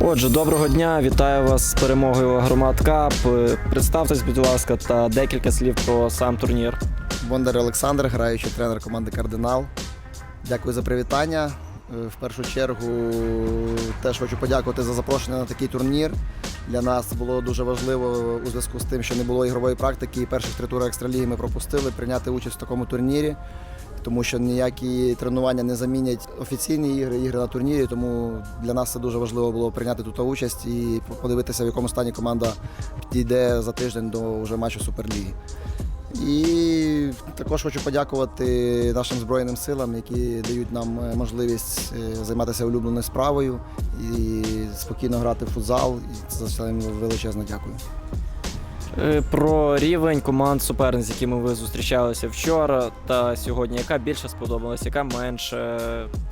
Отже, доброго дня, вітаю вас з перемогою Агромат Кап. Е, Представтесь, будь ласка, та декілька слів про сам турнір. Бондар Олександр, граючий тренер команди Кардинал. Дякую за привітання. Е, В першу чергу теж хочу подякувати за запрошення на такий турнір. Для нас було дуже важливо у зв'язку з тим, що не було ігрової практики і перших три тури екстраліги ми пропустили прийняти участь в такому турнірі, тому що ніякі тренування не замінять офіційні ігри, ігри на турнірі. Тому для нас це дуже важливо було прийняти тут участь і подивитися, в якому стані команда підійде за тиждень до вже матчу Суперліги. І також хочу подякувати нашим Збройним силам, які дають нам е, можливість е, займатися улюбленою справою і спокійно грати в футзал. І за це величезно дякую. Е, Про рівень команд суперниць, з якими ви зустрічалися вчора та сьогодні. Яка більше сподобалась, яка менше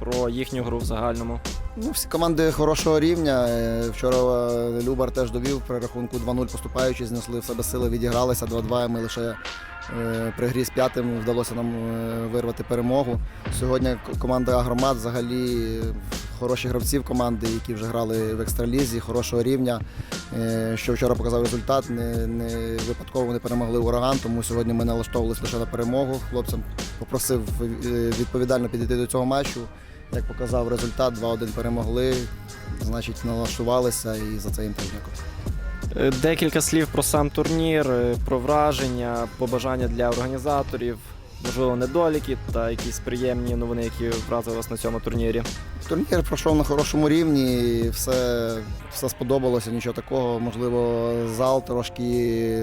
про їхню гру в загальному? Ну, всі команди хорошого рівня. Е, Вчора е, Любар теж довів при рахунку 2-0 поступаючи, знесли в себе сили, відігралися 2-2. Ми лише при грі з п'ятим вдалося нам вирвати перемогу. Сьогодні команда Агромат взагалі хороші гравці в команди, які вже грали в екстралізі, хорошого рівня. Е, Що вчора показав результат, не, не випадково вони перемогли ураган, тому сьогодні ми налаштовувалися лише на перемогу. Хлопцям попросив е, відповідально підійти до цього матчу. Як показав результат, 2-1 перемогли, значить налаштувалися і за це їм дякую. Е, Декілька слів про сам турнір, про враження, побажання для організаторів, можливо, недоліки та якісь приємні новини, які вразили вас на цьому турнірі. Турнір пройшов на хорошому рівні, все, все сподобалося, нічого такого. Можливо, зал трошки,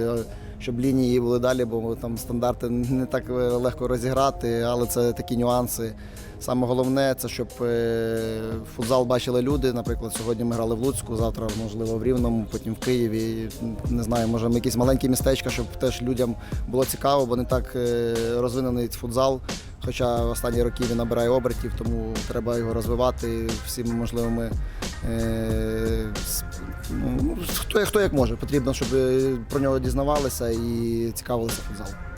щоб лінії були далі, бо там стандарти не так легко розіграти, але це такі нюанси. Саме головне це щоб е, футзал бачили люди. Наприклад, сьогодні ми грали в Луцьку, завтра, можливо, в Рівному, потім в Києві. Не знаю, може якісь маленькі містечка, щоб теж людям було цікаво, бо не так е, розвинений футзал. Хоча останні роки він набирає обертів, тому треба його розвивати всіми можливими. Е, ну, хто, хто як може. Потрібно, щоб е, про нього дізнавалися і цікавилися футзалом.